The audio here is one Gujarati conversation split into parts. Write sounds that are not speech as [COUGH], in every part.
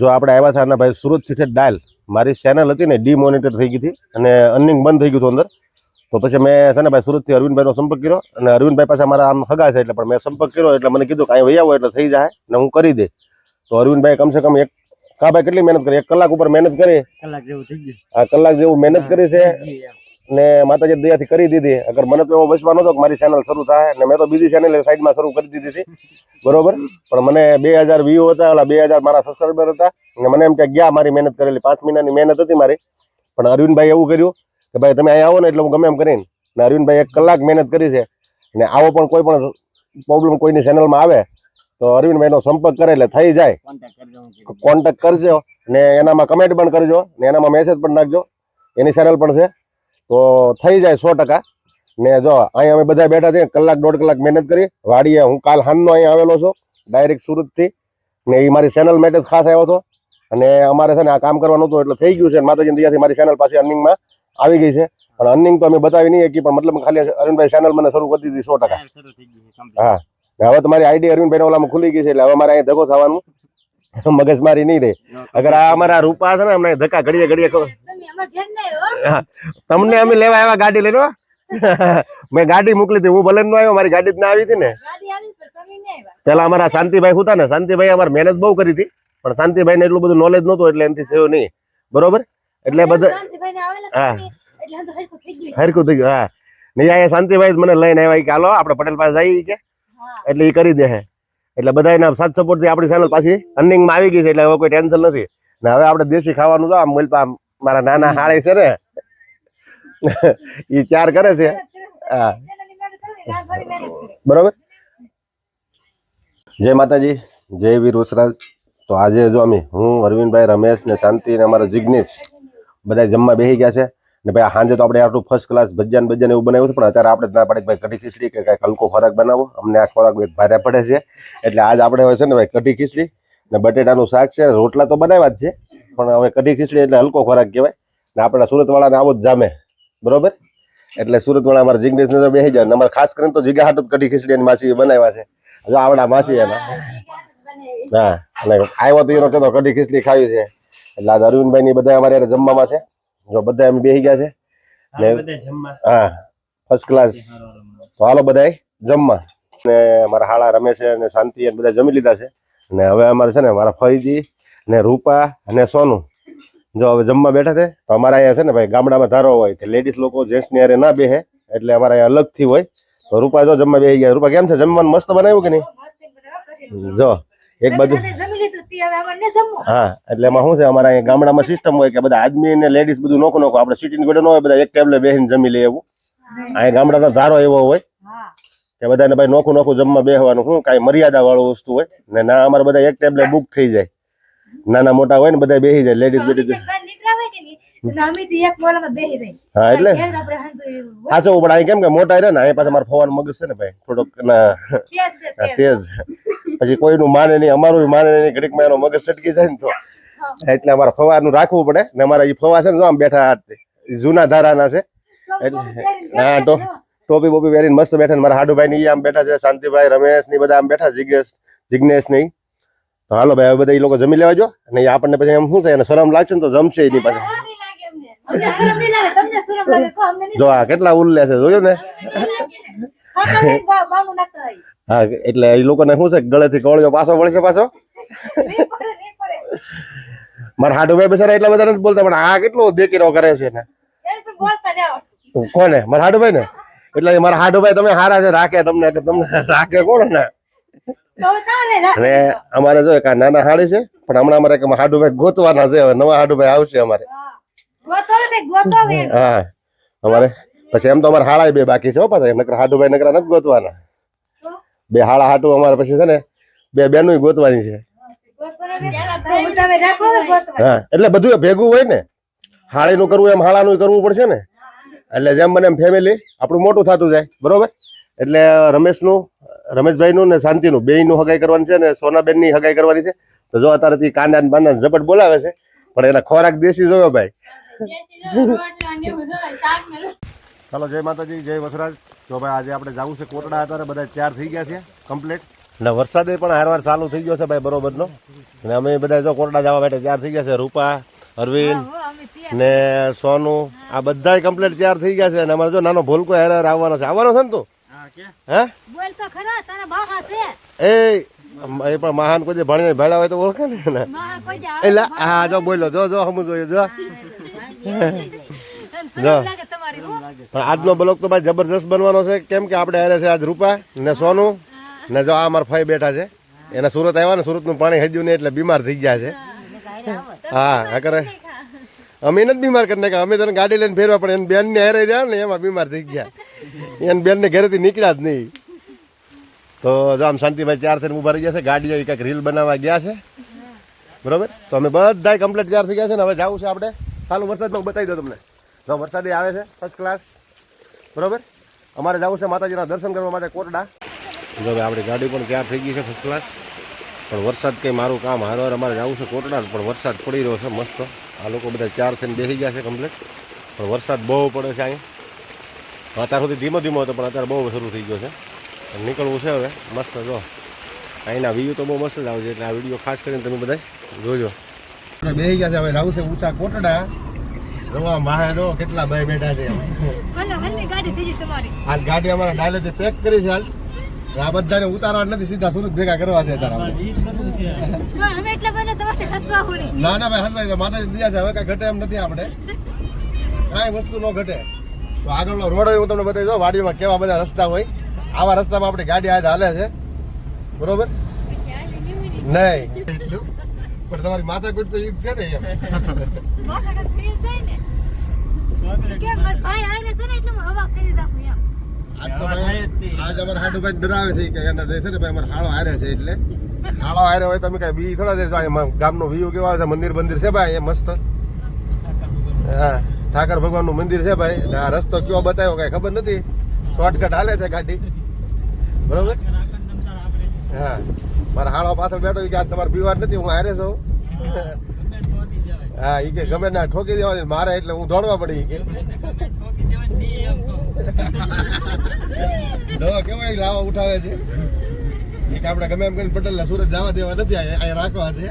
જો આપણે આવ્યા હતા અને ભાઈ સુરતથી છે ડાયલ. મારી ચેનલ હતી ને ડીમોનિટર થઈ ગઈ હતી અને અર્નિંગ બંધ થઈ ગયું હતું અંદર. તો પછી મેં છે ને ભાઈ સુરતથી અરવિંદભાઈનો સંપર્ક કર્યો અને અરવિંદભાઈ પાસે મારા આમ હગા છે એટલે પણ મેં સંપર્ક કર્યો એટલે મને કીધું કે અહીં વહી આવો એટલે થઈ જાય ને હું કરી દે. તો અરવિંદભાઈ કમસે કમ એક કા ભાઈ કેટલી મહેનત કરી? એક કલાક ઉપર મહેનત કરી? કલાક જેવું થઈ ગયું. આ કલાક જેવું મહેનત કરી છે. ને માતાજી દયાથી કરી દીધી. અગર મને તો એવો બચવા નતો કે મારી ચેનલ શરૂ થાય ને મેં તો બીજી ચેનલ સાઈડમાં શરૂ કરી દીધી હતી. બરોબર? પણ મને બે હજાર વ્યૂ હતા ઓલા બે હજાર મારા સબસ્ક્રાઈબર હતા. ને મને એમ કે ગયા મારી મહેનત કરેલી. પાંચ મહિનાની મહેનત હતી મારી. પણ અરવિંદભાઈ એવું કર્યું કે ભાઈ તમે અહીં આવો ને એટલે હું ગમે એમ કરીને. ને અરવિંદભાઈ એક કલાક મહેનત કરી છે. ને આવો પણ કોઈ પણ પ્રોબ્લેમ કોઈની ચેનલમાં આવે તો અરવિંદભાઈનો સંપર્ક કરે એટલે થઈ જાય. કોન્ટેક્ટ કરજો ને એનામાં કમેન્ટ પણ કરજો ને એનામાં મેસેજ પણ નાખજો. એની ચેનલ પણ છે. તો થઈ જાય સો ટકા. ને જો અહીંયા અમે બધા બેઠા છીએ કલાક દોઢ કલાક મહેનત કરી. વાડીએ હું કાલ હાનનો અહીંયા આવેલો છું ડાયરેક્ટ સુરતથી. ને એ મારી ચેનલ માટે જ ખાસ આવ્યો હતો. અને અમારે છે ને આ કામ કરવાનું હતું એટલે થઈ ગયું છે. માતાજી દયાથી મારી ચેનલ પાસે અર્નિંગમાં આવી ગઈ છે. પણ અર્નિંગ તો અમે બતાવી નહીં કે પણ મતલબ ખાલી અરવિંદભાઈ ચેનલ મને શરૂ કરી દીધી સો ટકા. છે. હા. હવે તમારી આઈડી અરવિંદભાઈ ઓલામાં ખુલી ગઈ છે એટલે હવે મારે અહીંયા ધગો થવાનું. [LAUGHS] મગજમારી નહીં રહે. અગર આ અમારા રૂપા છે ને અમને ધક્કા ઘડીએ ઘડીએ તમને અમે લેવા આવ્યા ગાડી લઈને [LAUGHS] મેં ગાડી મોકલી હતી હું ભલે નો આવ્યો મારી ગાડી જ ના આવી હતી ને. પેલા અમારા શાંતિભાઈ હતા ને શાંતિભાઈ અમારે મહેનત બહુ કરી હતી પણ શાંતિભાઈ ને એટલું બધું નોલેજ નહોતું એટલે એનાથી થયું નહીં. બરોબર? એટલે બધા હા. હરકું થઈ ગયું હા. નહીં અહીંયા શાંતિભાઈ મને લઈને આવ્યા કે હાલો આપણે પટેલ પાસે જઈએ કે. એટલે એ કરી દે એટલે બધા એના સાથ સપોર્ટથી આપણી ચેનલ પાછી અર્નિંગમાં આવી ગઈ છે એટલે હવે કોઈ ટેન્શન નથી. ને હવે આપણે દેશી ખાવાનું તો આમ મલપા મારા નાના હાળે છે ને. એ ચાર કરે છે. હા. બરોબર? જય માતાજી. જય વીર ઉસરાજ તો આજે જો અમે, હું, અરવિંદભાઈ, રમેશ ને શાંતિ ને અમારા જિગ્નેશ બધા જમવા બેસી ગયા છે. ને ભાઈ સાંજે તો આપણે આટલું ફર્સ્ટ ક્લાસ ભજન ભજન એવું બનાવ્યું પણ અત્યારે આપણે ના પડે ભાઈ કઢી ખીચડી કે કાંઈક હલકો ખોરાક બનાવો. અમને આ ખોરાક ભારે પડે છે. એટલે આજ આપણે હવે છે ને ભાઈ કઢી ખીચડી ને બટેટાનું શાક છે, રોટલા તો બનાવ્યા જ છે. પણ હવે કઢી ખીચડી એટલે હલકો ખોરાક કહેવાય. ને આપણા સુરતવાળાને આવો જ જામે. બરોબર? એટલે સુરતવાળા અમારા જીગ્નેશ નજર બેસી જાય અમારે ખાસ કરીને તો જીગા હાટું કઢી ખીચડી માસી બનાવ્યા છે. જો આવડા માસી એના. હા અને આવ્યો તો એનો કહેતો કઢી ખીચડી ખાવી છે. એટલે આજ અરવિંદભાઈ ની બધા અમારે જમવામાં છે. જો બધા અમે બેસી ગયા છે. ને હા ફર્સ્ટ ક્લાસ. તો હાલો બધાય જમવા. ને મારા હાળા રમેશ અને શાંતિ બધા જમી લીધા છે. ને હવે અમારે છે ને મારા ફઈજી ને રૂપા અને સોનું. જો હવે જમવા બેઠા છે તો અમારા અહીંયા છે ને ભાઈ ગામડામાં ધારો હોય કે લેડીઝ લોકો જેન્ટ્સની હારે ના બેહે એટલે અમારા અહીંયા અલગથી હોય. તો રૂપા જો જમવા બેસી ગયા. રૂપા કેમ છે? જમવાનું મસ્ત બનાવ્યું કે નહીં. જો એક બાજુ. હા એટલે એમાં શું છે? અમારા અહીંયા ગામડામાં સિસ્ટમ હોય કે બધા આદમી અને લેડીઝ બધું નોખું નોખું. આપણે સિટીની ગોડે ન હોય બધા એક ટેબલે બેસીને જમી લે એવું. અહીંયા ગામડાનો ધારો એવો હોય કે બધાને ભાઈ નોખું નોખું જમવા બેસવાનું શું કાંઈ મર્યાદા વાળું વસ્તુ હોય? ને ના અમારે બધા એક ટેબલે બુક થઈ જાય. નાના મોટા હોય ને બધા બેસી જાય લેડીઝ બેડીઝ. હા એટલે. સાચું પણ અહીં કેમ કે મોટા રહે ને અહીં પાછા મારે ફવાનું મગજ છે ને ભાઈ થોડોક ના તેજ પછી કોઈનું માને નહીં અમારું માને નહીં ઘડીકમાં એનો મગજ સટકી જાય ને તો. એટલે અમારે ફવાનું રાખવું પડે ને અમારા એ ફવા છે ને જો આમ બેઠા જૂના ધારાના છે. એટલે હા તો ટોપી બોપી પહેરીને મસ્ત બેઠા ને મારા હાડુભાઈ ની આમ બેઠા છે શાંતિભાઈ રમેશની બધા આમ બેઠા જિગ્નેશ જિગ્નેશની તો હાલો ભાઈ હવે બધા એ લોકો જમી લેવા જો. અને આપણને પછી એમ શું થાય એને શરમ લાગશે ને તો જમશે એની પાસે જો આ કેટલા ઉલ્લે છે જોયું ને. હા એટલે એ લોકોને શું છે ગળેથી કોળિયો પાછો વળશે પાછો. મારા હાડુભાઈ બિચારા એટલા બધા નથી બોલતા પણ આ કેટલો દેકીરો કરે છે ને. કોને? મારા હાડુભાઈ ને એટલે મારા હાડુભાઈ તમે હારા છે રાખે તમને તમને રાખે કોણ ને? અને અમારે જો એક નાના હાડી છે પણ હમણાં અમારે હાડુભાઈ ગોતવાના છે હવે નવા હાડુભાઈ આવશે અમારે. હા. અમારે પછી એમ તો અમારે હાડા બે બાકી છે પાછા નકર હાડુભાઈ નકરા નથી ગોતવાના. બે હાડા હાટુ અમારે પછી છે ને બે બેનું ગોતવાની છે. હા એટલે બધું ભેગું હોય ને. હાળીનું કરવું એમ હાળાનું કરવું પડશે ને. એટલે જેમ બને એમ ફેમિલી આપણું મોટું થતું જાય બરોબર? એટલે રમેશનું રમેશભાઈનું ને શાંતિનું બેયનું હગાઈ કરવાની છે ને સોનાબેનની હગાઈ કરવાની છે. તો જો અત્યારેથી કાંદા ને બાંડા ઝપટ બોલાવે છે પણ એના ખોરાક દેશી જોયો ભાઈ. ને ને. ચાલો જય માતાજી જય વસરાજ. તો ભાઈ આજે આપણે જવું છે કોટડા અત્યારે બધા તૈયાર થઈ ગયા છે કમ્પ્લીટ અને વરસાદે પણ હારવાર ચાલુ થઈ ગયો છે ભાઈ બરોબરનો. અને અમે બધા જો કોરડા જવા માટે તૈયાર થઈ ગયા છે રૂપા અરવિંદ ને સોનું આ બધા કમ્પ્લીટ તૈયાર થઈ ગયા છે. અને અમારે જો નાનો ભૂલકો હેર હેર આવવાનો છે. આવવાનો છે ને તું? હા હે? બોલ તો ખરા તારા બાહા છે એ એ પણ મહાન કોઈ ભણીને ભેળા હોય તો ઓળખે ને એને. માં કોઈ જા એટલે હા જો બોલો જો જો સમજો જો. પણ આજનો બ્લોક તો ભાઈ જબરજસ્ત બનવાનો છે. કેમ કે આપણે હારે છે આજ રૂપા ને સોનું ને જો આ અમારા ફાઈ બેઠા છે. એને સુરત આવ્યા ને સુરતનું પાણી હજ્યું ને એટલે બીમાર થઈ ગયા છે. હા હા કરે. અમે એને જ બીમાર કરી નાખ્યા. અમે તને ગાડી લઈને ફેરવા, પણ એને બેન ને હારે રહ્યા ને એમાં બીમાર થઈ ગયા. એને બેન ને ઘરેથી નીકળ્યા જ નહીં. તો જો આમ શાંતિભાઈ ચાર થઈને ઊભા રહી ગયા છે. ગાડીઓ એ કંઈક રીલ બનાવવા ગયા છે. બરોબર? તો અમે બધા કમ્પ્લીટ તૈયાર થઈ ગયા છે ને હવે જવું છે આપણે. ચાલુ, વરસાદમાં બતાવી દો તમને. જો વરસાદી આવે છે ફર્સ્ટ ક્લાસ બરોબર? અમારે જવું છે માતાજીના દર્શન કરવા માટે કોટડા. જો આપણી ગાડી પણ તૈયાર થઈ ગઈ છે ફર્સ્ટ ક્લાસ પણ વરસાદ કંઈ મારું કામ હારવાર અમારે જવું છે કોટડા, પણ વરસાદ પડી રહ્યો છે મસ્ત. આ લોકો બધા ચાર થઈને બેસી ગયા છે કમ્પ્લેટ પણ વરસાદ બહુ પડે છે અહીં. અત્યાર સુધી ધીમો ધીમો હતો પણ અત્યારે બહુ શરૂ થઈ ગયો છે. નીકળવું છે હવે. મસ્ત જો. અહીંના વ્યૂ તો બહુ મસ્ત જ આવે છે. એટલે આ વીડિયો ખાસ કરીને તમે બધા જોજો. બે ગયા છે હવે. રાહુ છે ઊંચા કોટડા. જોવા માહે જો કેટલા ભાઈ બેઠા છે. હાલ ગાડી થઈ ગઈ તમારી. આજ ગાડી અમારા ડાયલે પેક કરી છે આજ આ બધાને ઉતારવા નથી સીધા સુરત ભેગા કરવા છે તારા ના ના ભાઈ હસવાય માતાજી દિયા છે હવે કઈ ઘટે એમ નથી આપણે. કાંઈ વસ્તુ ન ઘટે. તો આગળનો રોડ હોય હું તમને બતાવી દઉં વાડીમાં કેવા બધા રસ્તા હોય. આવા રસ્તામાં આપણી ગાડી આજે હાલે છે. બરોબર? નહીં. પણ તમારી માથા કુટ તો ઈદ ને એમ. કેમ? ભાઈ આવીને છે ને એટલે હવા કરી રાખું એમ. આજ તો ભાઈ આજ અમારા હાડુભાઈ ડરાવે છે કે એને જે છે ને ભાઈ અમારે હાળો હારે છે એટલે. હાળો હારે હોય તમે કઈ બી થોડા અહીંયા ગામનો વ્યૂ કેવા આવે છે મંદિર મંદિર છે ભાઈ એ મસ્ત. હા ઠાકર ભગવાનનું મંદિર છે ભાઈ અને આ રસ્તો કયો બતાવ્યો કઈ ખબર નથી. શોર્ટકટ હાલે છે ગાડી. બરોબર? હા મારા હાળો પાછળ બેઠો કે આજ તમારે બીવાર નથી હું હારે છું. હા ઈ કે ગમે ના ઠોકી દેવાની મારે એટલે હું દોડવા પડી કે. [LAUGHS] દવા કેવાય લાવા ઉઠાવે છે? એક આપણે ગમે એમ કરીને પટેલ સુરત જવા દેવા નથી અહીંયા રાખવા છે.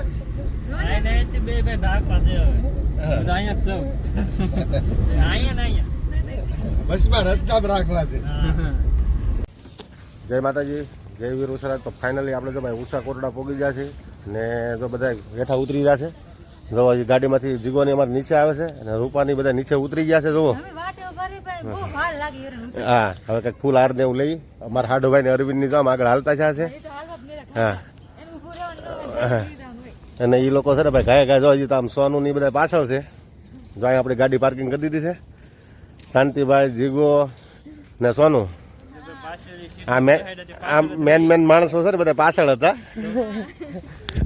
બે બે ઢાકવા દે અહીંયા સૌ. અહીંયા અહીંયા. બસમાં રસ્તા રાખવા છે. જય માતાજી જય વીર ઉસરા તો ફાઇનલી આપણે જો ભાઈ ઉષા કોટડા પોગી ગયા છે ને જો બધા હેઠા ઉતરી ગયા છે. જો ગાડીમાંથી જીગોની અમારે નીચે આવે છે અને રૂપાની બધા નીચે ઉતરી ગયા છે જુઓ. હા હવે કંઈક ફૂલ હાર ને એવું લઈ. અમારા હાડુભાઈ ને અરવિંદની તો આમ આગળ હાલતા છે હા. અને એ લોકો છે ને ભાઈ ગાય ગાય જો હજી તો આમ સોનું ની બધા પાછળ છે. જો અહીં આપણી ગાડી પાર્કિંગ કરી દીધી છે. શાંતિભાઈ જીગો ને સોનું. આ મેન આ મેન મેન માણસો છે ને બધા પાછળ હતા.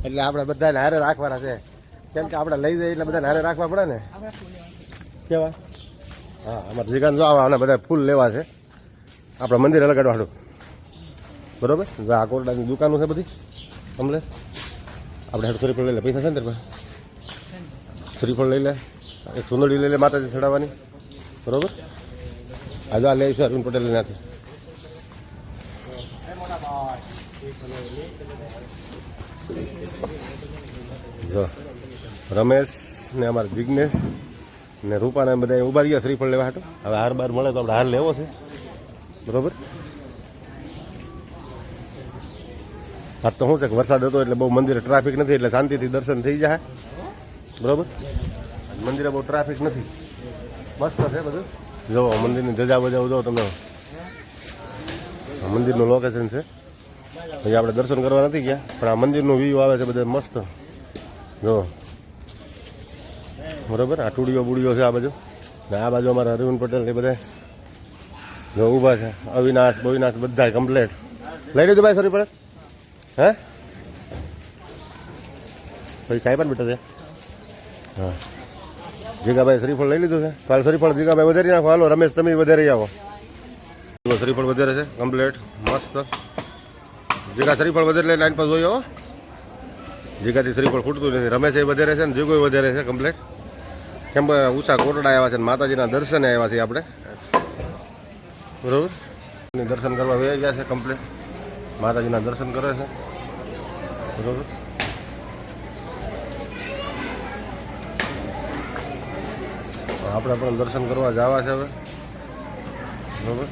એટલે આપણે બધાને હારે રાખવાના છે. કેમ કે આપણે લઈ જઈએ એટલે બધાને હારે રાખવા પડે ને. કેવા? હા અમારે જીગાન જો આવા બધા ફૂલ લેવા છે. આપણે મંદિર લગાડવાડું બરોબર? આ કોરડાની દુકાનો છે બધી. કમલે આપણે હેડ શ્રીફળ લઈ લે. પૈસા છે ને તારી શ્રીફળ લઈ લે. એક સુંદડી લઈ લે માતાજી ચડાવવાની. બરોબર? આજે આ લે છે અરવિંદ પટેલ ત્યાંથી જો રમેશ ને અમારે જિજ્ઞેશ ને રૂપાને બધા ઊભા ગયા શ્રીફળ લેવા હતો હવે હાર બાર મળે તો આપણે હાર લેવો છે. બરોબર? હા તો શું છે કે વરસાદ હતો એટલે બહુ મંદિરે ટ્રાફિક નથી એટલે શાંતિથી દર્શન થઈ જાય બરોબર? મંદિરે બહુ ટ્રાફિક નથી. મસ્ત છે બધું. જો મંદિરની ધજા બજાવ જો તમે. મંદિરનું લોકેશન છે. પછી આપણે દર્શન કરવા નથી ગયા પણ આ મંદિરનું વ્યૂ આવે છે બધા મસ્ત. જો. બરોબર? આ ટુડીઓ બુડીઓ છે આ બાજુ. ને આ બાજુ અમારા અરવિંદ પટેલ એ બધા. જો ઊભા છે. અવિનાશ, બવિનાશ બધા કમ્પ્લેટ લઈ લીધું ભાઈ સરી પડે. હે? પછી પણ બેઠા છે. હા. જીગાભાઈ શ્રીફળ લઈ લીધું છે. કાલ શ્રીફળ જીગાભાઈ વધારી નાખો. હાલો, રમેશ, તમે વધારી આવો. શ્રીફળ વધારે છે. કમ્પ્લેટ મસ્ત. જીગા શ્રીફળ વધારે લાઈન પર જોયો, હો. જીગાથી શ્રીફળ ખૂટતું નથી. રમેશ એ વધારે છે ને જીગો વધારે છે. કમ્પ્લેટ કેમ ઉષા કોટડા આવ્યા છે માતાજીના દર્શને આવ્યા છીએ આપણે. બરાબર? દર્શન કરવા વહી ગયા છે કમ્પ્લીટ માતાજીના દર્શન કરે છે. બરાબર? આપણે પણ દર્શન કરવા જવા છે હવે. બરાબર?